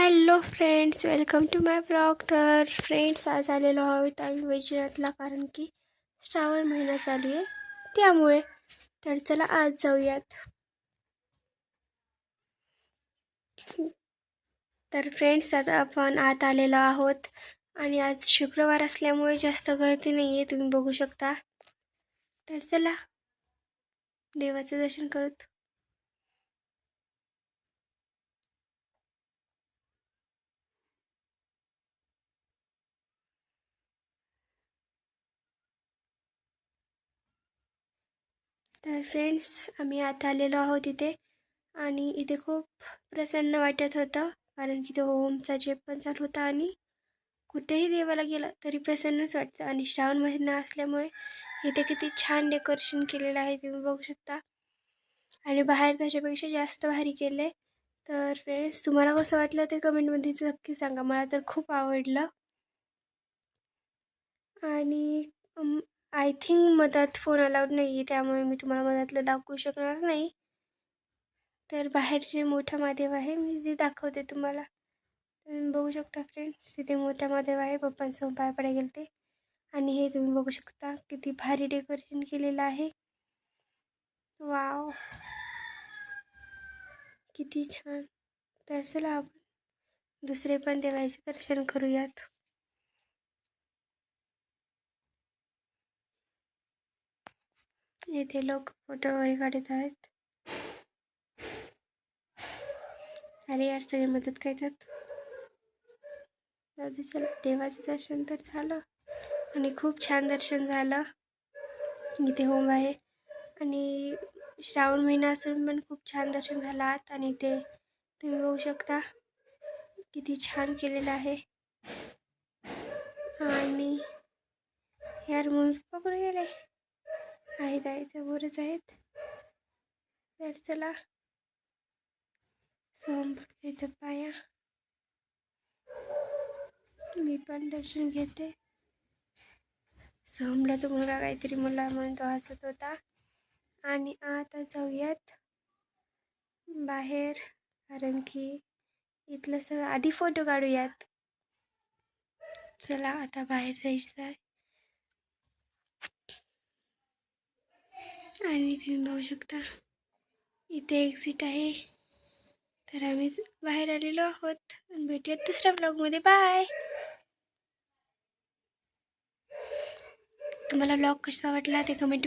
Hello friends welcome to my blog तर friends आज आलेलो आहोत आम्ही वैजनाथला कारण की श्रावण महिना चालू आहे. त्यामुळे तर चला आज जाऊयात. तर फ्रेंड्स आता आपण आत आलेलो आहोत. आणि आज शुक्रवार असल्यामुळे जास्त गर्दी नाही आहे तुम्ही बघू शकता. तर चला देवाचं दर्शन करत. तर फ्रेंड्स आम्ही आता आलेलो आहोत इथे. आणि इथे खूप प्रसन्न वाटत होतं कारण की तो होमचा जे पण चालू होता आणि कुठेही देवाला गेलं तरी प्रसन्नच वाटतं. आणि श्रावण महिना असल्यामुळे इथे किती छान डेकोरेशन केलेलं आहे तुम्ही बघू शकता. आणि बाहेर त्याच्यापेक्षा जास्त भारी केले तर फ्रेंड्स तुम्हाला कसं वाटलं ते कमेंटमध्ये नक्की सांगा. मला तर खूप आवडलं. आणि आय थिंक मधात फोन अलाउड नाही आहे त्यामुळे मी तुम्हाला मधातलं दाखवू शकणार नाही. तर बाहेर जे मोठा महादेव आहे मी ते दाखवते तुम्हाला. तुम्ही बघू शकता फ्रेंड्स तिथे मोठा महादेव आहे पप्पांसमोर पाय पडे गेले ते आणि हे तुम्ही बघू शकता किती भारी डेकोरेशन केलेलं आहे. वाव किती छान. तर चला आपण दुसरे पण देवाचे दर्शन करूयात. येथे लोक फोटो वगैरे काढत आहेत. अरे यार सगळे मदत करतात. चला. देवाचं दर्शन तर झालं. आणि खूप छान दर्शन झालं. इथे होम आहे. आणि श्रावण महिना असून पण खूप छान दर्शन झालं आत. आणि ते तुम्ही बघू शकता किती छान केलेलं आहे. आणि यार मम्मी पप्पा कुठे गेले? आहेत आहेत. वरच आहेत. तर चला. सोहम इथं पाया मी पण दर्शन घेते. सोमला तो मुलगा काहीतरी मला म्हणून तो हसत होता. आणि आता जाऊयात. बाहेर. कारण की इथलं सगळं आधी फोटो काढूयात. चला आता बाहेर जायचं आहे. आणि तुम्ही बघू शकता इथे एक्झिट आहे. तर आम्ही बाहेर आलेलो आहोत आणि भेटूयात दुसऱ्या ब्लॉगमध्ये बाय तुम्हाला ब्लॉग कसा वाटला ते कमेंट